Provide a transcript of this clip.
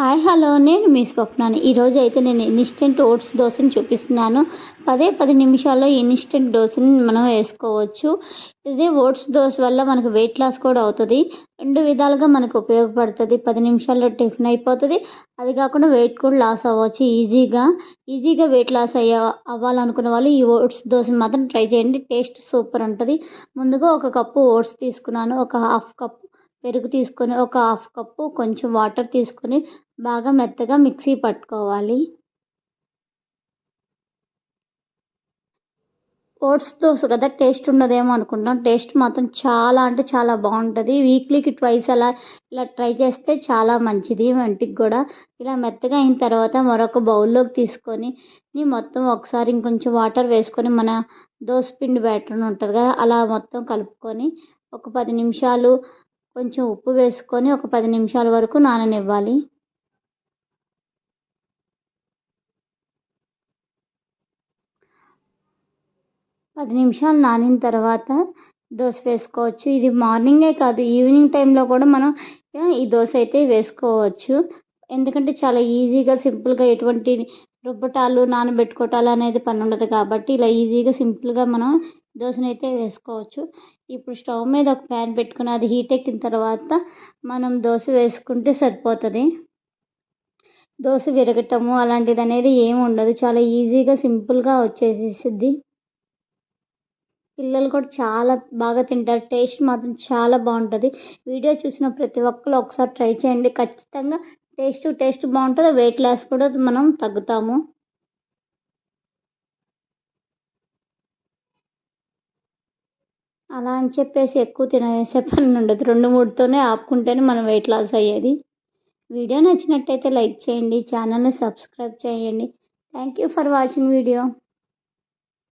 Hi hello. నేను మీ స్వప్నాని. ఈరోజు అయితే నేను ఇన్స్టెంట్ ఓట్స్ దోశని చూపిస్తున్నాను. పదే పది నిమిషాల్లో ఇన్స్టెంట్ దోశని మనం వేసుకోవచ్చు. ఇదే ఓట్స్ దోశ వల్ల మనకు వెయిట్ లాస్ కూడా అవుతుంది. రెండు విధాలుగా మనకు ఉపయోగపడుతుంది. పది నిమిషాల్లో టిఫిన్ అయిపోతుంది. అది కాకుండా వెయిట్ కూడా లాస్ అవ్వచ్చు. ఈజీగా ఈజీగా వెయిట్ లాస్ అయ్యే అవ్వాలనుకున్న వాళ్ళు ఈ ఓట్స్ దోశని మాత్రం ట్రై చేయండి. టేస్ట్ సూపర్ ఉంటుంది. ముందుగా ఒక కప్పు ఓట్స్ తీసుకున్నాను. ఒక హాఫ్ కప్ పెరుగు తీసుకొని ఒక హాఫ్ కప్పు కొంచెం వాటర్ తీసుకొని బాగా మెత్తగా మిక్సీ పట్టుకోవాలి. ఓట్స్ దోశ కదా టేస్ట్ ఉండదేమో అనుకుంటాం టేస్ట్ మాత్రం చాలా అంటే చాలా బాగుంటుంది. వీక్లీకి ట్వైస్ అలా ఇలా ట్రై చేస్తే చాలా మంచిది వంటికి కూడా. ఇలా మెత్తగా అయిన తర్వాత మరొక బౌల్లోకి తీసుకొని మొత్తం ఒకసారి ఇంకొంచెం వాటర్ వేసుకొని మన దోశ పిండి బ్యాటర్ ఉంటుంది కదా అలా మొత్తం కలుపుకొని ఒక పది నిమిషాలు కొంచెం ఉప్పు వేసుకొని ఒక పది నిమిషాల వరకు నాననివ్వాలి. పది నిమిషాలు నానిన తర్వాత దోశ వేసుకోవచ్చు. ఇది మార్నింగే కాదు ఈవినింగ్ టైంలో కూడా మనం ఈ దోశ అయితే వేసుకోవచ్చు. ఎందుకంటే చాలా ఈజీగా సింపుల్గా ఎటువంటి రుబ్బటాలు నానబెట్టుకోవటాలు అనేది పని ఉండదు కాబట్టి ఇలా ఈజీగా సింపుల్గా మనం దోశనైతే అయితే వేసుకోవచ్చు. ఇప్పుడు స్టవ్ మీద ఒక ప్యాన్ పెట్టుకుని అది హీట్ ఎక్కిన తర్వాత మనం దోశ వేసుకుంటే సరిపోతుంది. దోశ విరగటము అలాంటిది అనేది ఏమి ఉండదు. చాలా ఈజీగా సింపుల్గా వచ్చేసేసిద్ది. పిల్లలు కూడా చాలా బాగా తింటారు. టేస్ట్ మాత్రం చాలా బాగుంటుంది. వీడియో చూసిన ప్రతి ఒక్కరు ఒకసారి ట్రై చేయండి. ఖచ్చితంగా టేస్ట్ టేస్ట్ బాగుంటుంది వెయిట్ లాస్ కూడా మనం తగ్గుతాము. అలా అని చెప్పేసి ఎక్కువ తినేసే పని ఉండదు. రెండు మూడుతోనే ఆపుకుంటేనే మనం వెయిట్ లాస్ అయ్యేది. వీడియో నచ్చినట్టయితే లైక్ చేయండి ఛానల్ని సబ్స్క్రైబ్ చేయండి. Thank you for watching video